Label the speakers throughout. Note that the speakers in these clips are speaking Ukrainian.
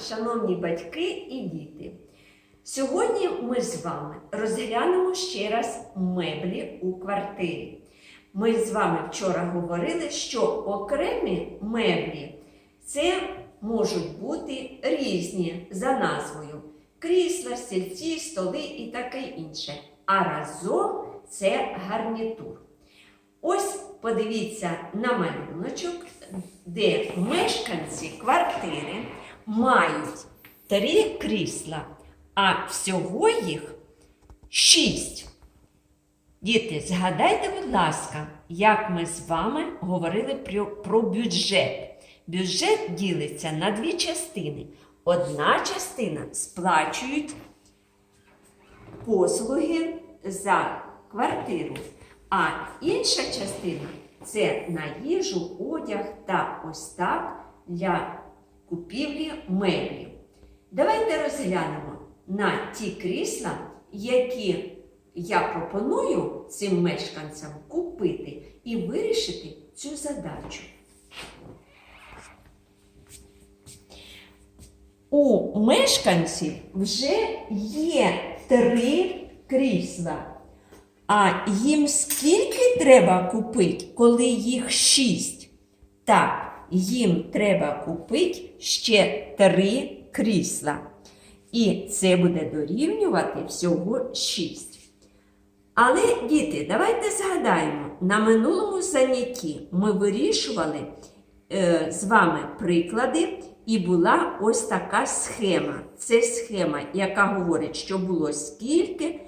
Speaker 1: шановні батьки і діти! Сьогодні ми з вами розглянемо ще раз меблі у квартирі. Ми з вами вчора говорили, що окремі меблі це можуть бути різні за назвою: крісла, стільці, столи і таке інше. А разом це гарнітур. Ось подивіться на малюночок, де мешканці квартири мають три крісла, а всього їх шість. Діти, згадайте, будь ласка, як ми з вами говорили про, про бюджет. Бюджет ділиться на дві частини. Одна частина сплачують послуги за квартиру, а інша частина це на їжу, одяг та ось так для купівлі меблів. Давайте розглянемо на ті крісла, які я пропоную цим мешканцям купити і вирішити цю задачу. У мешканців вже є три крісла. А їм скільки треба купити, коли їх шість? Так, їм треба купити ще три крісла. І це буде дорівнювати всього шість. Але, діти, давайте згадаємо, на минулому занятті ми вирішували е, з вами приклади, і була ось така схема. Це схема, яка говорить, що було скільки,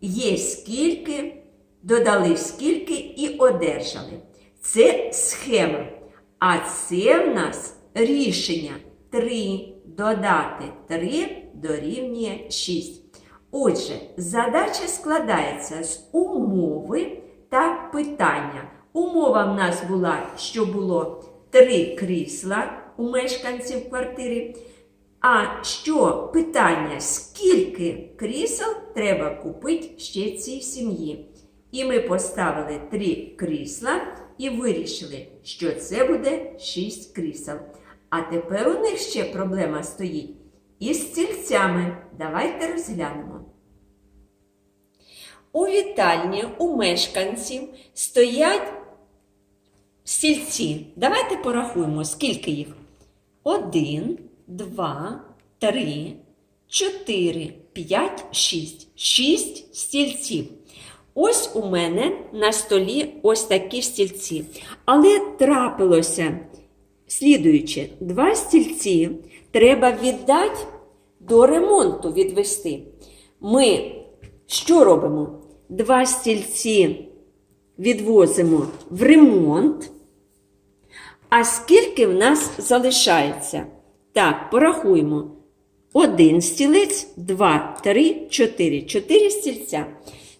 Speaker 1: є скільки, додали скільки і одержали. Це схема. А це в нас рішення 3 додати 3 дорівнює 6. Отже, задача складається з умови та питання. Умова в нас була, що було три крісла у мешканців квартири. А що питання, скільки крісел треба купити ще цій сім'ї? І ми поставили три крісла і вирішили, що це буде шість крісел. А тепер у них ще проблема стоїть із стільцями. Давайте розглянемо. У вітальні у мешканців стоять стільці. Давайте порахуємо, скільки їх. Один, два, три, чотири, п'ять, шість. Шість стільців. Ось у мене на столі ось такі стільці. Але трапилося, слідуючи, два стільці треба віддати до ремонту відвести. Ми що робимо? Два стільці відвозимо в ремонт. А скільки в нас залишається? Так, порахуємо. Один стілець, два, три, чотири. Чотири стільця.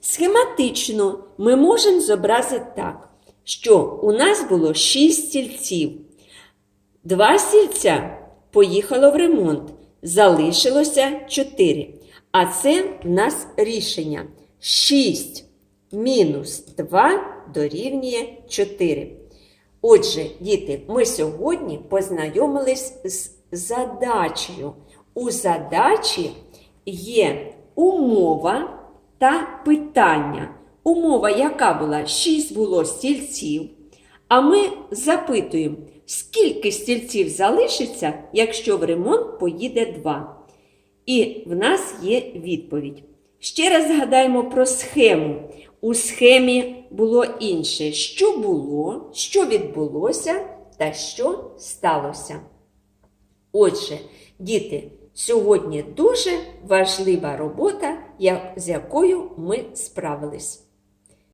Speaker 1: Схематично ми можемо зобразити так, що у нас було шість стільців. Два стільця поїхало в ремонт. Залишилося 4. А це в нас рішення. 6 мінус 2 дорівнює 4. Отже, діти, ми сьогодні познайомились з задачею. У задачі є умова та питання. Умова, яка була 6 було стільців. А ми запитуємо, скільки стільців залишиться, якщо в ремонт поїде 2. І в нас є відповідь. Ще раз згадаємо про схему. У схемі було інше, що було, що відбулося та що сталося. Отже, діти, сьогодні дуже важлива робота, з якою ми справились.